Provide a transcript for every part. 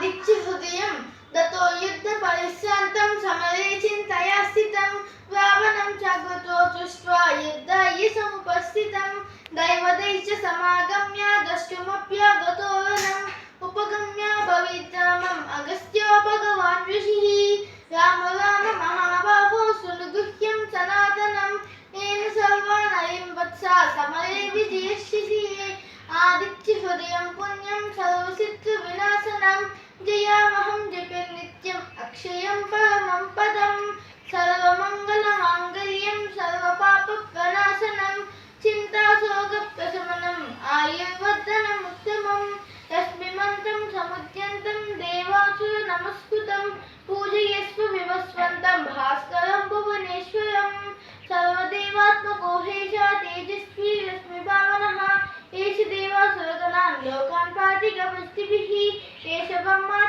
దిక్షి హృదయం దతో యుద్ధ పరిశ్రాంతం సమరేచిన్ తయా స్థితం ద్వావనం జాగ్రత్తో దృష్ట్వా యుద్ధాయ సముపస్థితం దైవదై చ సమాగమ్య ద్రష్టుమప్య గతోనం ఉపగమ్య భవితామం mamma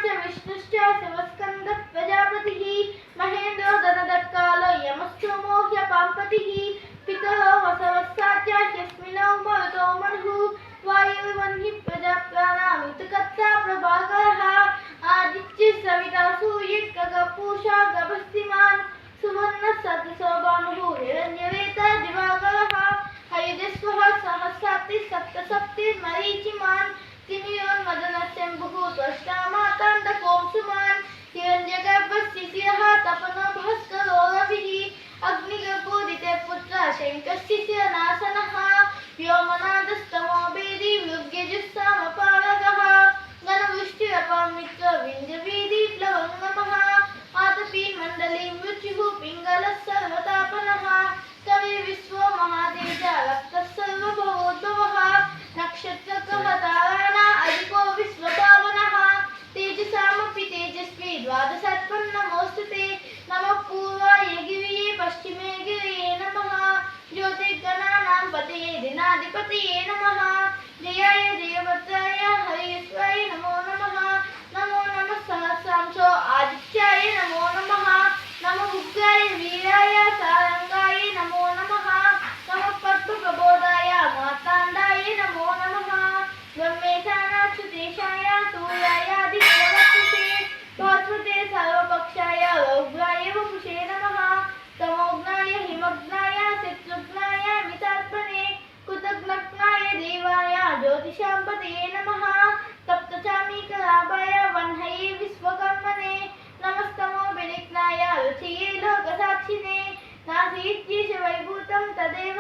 ഗണപതി നമ ജയായ ദേവതായ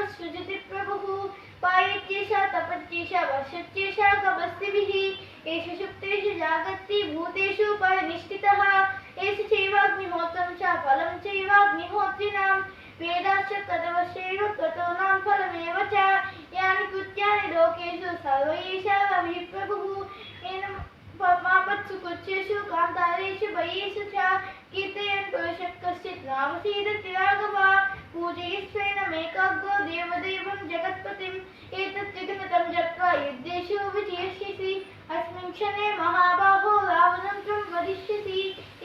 सृजति प्रभुः। पायत्येषा, तपत्येषा, वर्षत्येषा कमस्तिभिः एष शुक्तेषु जागर्ति भूतेषु परिनिष्ठितः। एष चैवाग्निहोत्रं च, फलं चैवाग्निहोत्रिणां। वेदाश्च तदवश्यैव क्रतूनां फलमेव च। यानि कृत्यानि लोकेषु सर्वैषाभिप्रभुः येन परमापत्सु कुच्छेषु कान्तारेषु भयेषु च। कीर्तयन् पुरुषः कश्चित् नामसीदत्या पूजयिष्वेन मेकाग्रो देवदेवं जगत्पतिम्। एतत् जगन्तं जप्त्वा यद्देशो विजयष्यसि। अस्मिन् क्षणे महाबाहो रावणं त्वं वदिष्यसि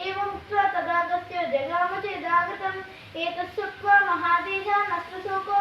एवमुक्त्वा तदागत्य जगामचेदागतम् एतत् श्रुत्वा महादेशा नष्टशोको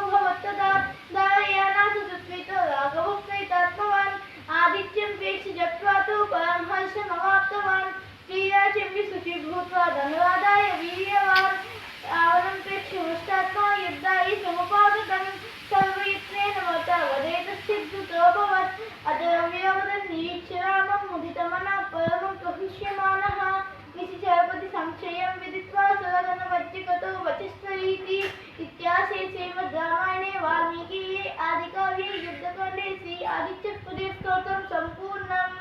శ్రీమద్రామాయణే వాల్మీకి ఆదికవి యుద్ధకండి శ్రీ ఆదిత్య స్తోత్రం సంపూర్ణం